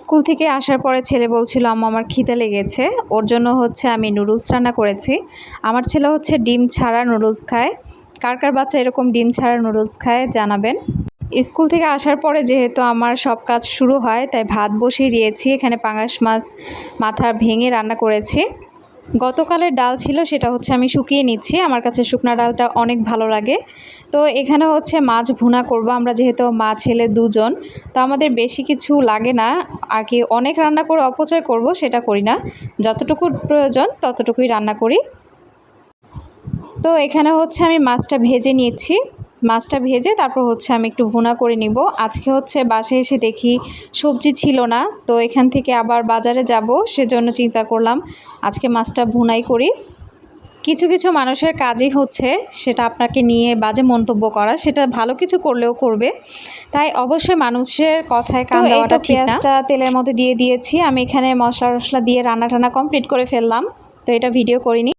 School থেকে আসার পরে ছেলে বলছিল, আম্মা, আমার খিদে লেগেছে। ওর জন্য হচ্ছে আমি নুডলস রান্না করেছি। আমার ছেলে হচ্ছে ডিম ছাড়া নুডলস খায়। কার কার বাচ্চা এরকম ডিম ছাড়া নুডলস খায় জানাবেন। স্কুল থেকে আসার পরে যেহেতু আমার সব কাজ শুরু হয়, তাই ভাত বসিয়ে দিয়েছি। এখানে পাঙাশ মাছ মাথা ভেঙে রান্না করেছি। গতকালের ডাল ছিল, সেটা হচ্ছে আমি শুকিয়ে নিচ্ছি। আমার কাছে শুকনা ডালটা অনেক ভালো লাগে। তো এখানে হচ্ছে মাছ ভুনা করব, আমরা যেহেতু মা ছেলে দুজন, তো আমাদের বেশি কিছু লাগে না। আর কি অনেক রান্না করে অপচয় করব, সেটা করি না। যতটুকু প্রয়োজন ততটুকুই রান্না করি। তো এখানে হচ্ছে আমি মাছটা ভেজে নিয়েছি মাছটা ভেজে তারপর হচ্ছে আমি একটু ভুনা করে নিব। আজকে হচ্ছে বাসে এসে দেখি সবজি ছিল না তো এখান থেকে আবার বাজারে যাব সেজন্য চিন্তা করলাম আজকে মাছটা ভুনাই করি। কিছু কিছু মানুষের কাজই হচ্ছে সেটা আপনাকে নিয়ে বাজে মন্তব্য করা সেটা ভালো কিছু করলেও করবে। তাই অবশ্যই মানুষের কথায় কান দেওয়াটা ঠিক পেঁয়াজটা তেলের মধ্যে দিয়ে দিয়েছি আমি এখানে মশলা টশলা দিয়ে রান্না টান্না কমপ্লিট করে ফেললাম তো এটা ভিডিও করিনি।